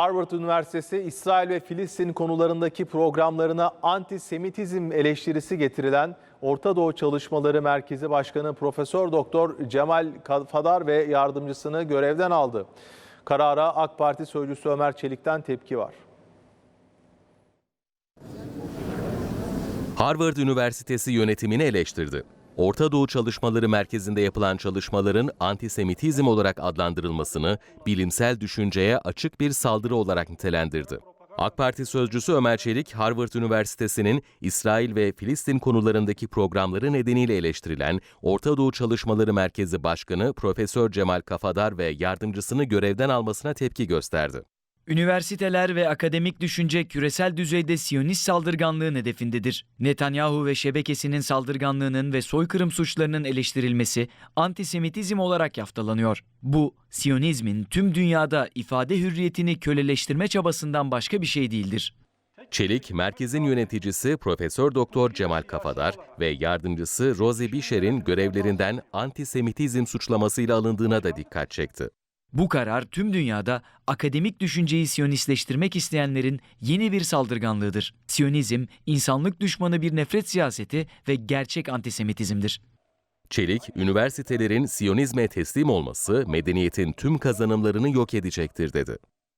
Harvard Üniversitesi İsrail ve Filistin konularındaki programlarına antisemitizm eleştirisi getirilen Orta Doğu Çalışmaları Merkezi Başkanı Profesör Doktor Cemal Fadar ve yardımcısını görevden aldı. Karara AK Parti sözcüsü Ömer Çelik'ten tepki var. Harvard Üniversitesi yönetimini eleştirdi. Orta Doğu Çalışmaları Merkezi'nde yapılan çalışmaların antisemitizm olarak adlandırılmasını bilimsel düşünceye açık bir saldırı olarak nitelendirdi. AK Parti sözcüsü Ömer Çelik, Harvard Üniversitesi'nin İsrail ve Filistin konularındaki programları nedeniyle eleştirilen Orta Doğu Çalışmaları Merkezi Başkanı Profesör Cemal Kafadar ve yardımcısını görevden almasına tepki gösterdi. Üniversiteler ve akademik düşünce küresel düzeyde Siyonist saldırganlığın hedefindedir. Netanyahu ve şebekesinin saldırganlığının ve soykırım suçlarının eleştirilmesi antisemitizm olarak yaftalanıyor. Bu, Siyonizmin tüm dünyada ifade hürriyetini köleleştirme çabasından başka bir şey değildir. Çelik, merkezin yöneticisi Profesör Doktor Cemal Kafadar ve yardımcısı Rosie Bisher'in görevlerinden antisemitizm suçlamasıyla alındığına da dikkat çekti. Bu karar tüm dünyada akademik düşünceyi Siyonistleştirmek isteyenlerin yeni bir saldırganlığıdır. Siyonizm, insanlık düşmanı bir nefret siyaseti ve gerçek antisemitizmdir. Çelik, üniversitelerin Siyonizme teslim olması medeniyetin tüm kazanımlarını yok edecektir dedi.